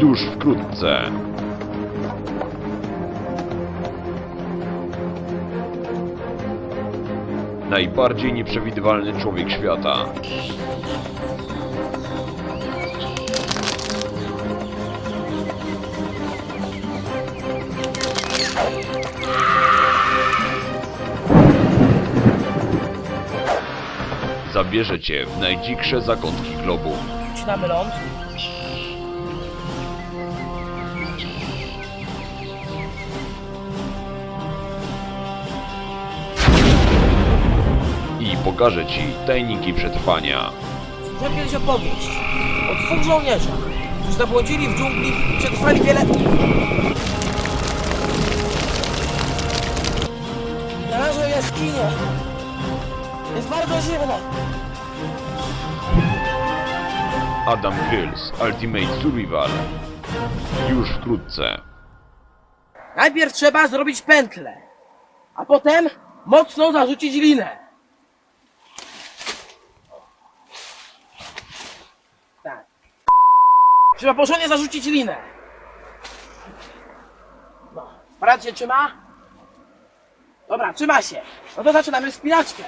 Już wkrótce. Najbardziej nieprzewidywalny człowiek świata. Zabierze cię w najdziksze zakątki globu. Wcinamy ląd. Pokaże ci tajniki przetrwania. Słyszałem kiedyś opowieść o dwóch żołnierzach, którzy zabłądzili w dżungli i przetrwali wiele... Znalazłem jaskinię. Jest bardzo zimno. Adam Grills Ultimate Survival. Już wkrótce. Najpierw trzeba zrobić pętlę, a potem mocno zarzucić linę. Tak. Trzeba porządnie zarzucić linę. No, aparat się trzyma? Dobra, trzyma się. No to zaczynamy wspinaczkę.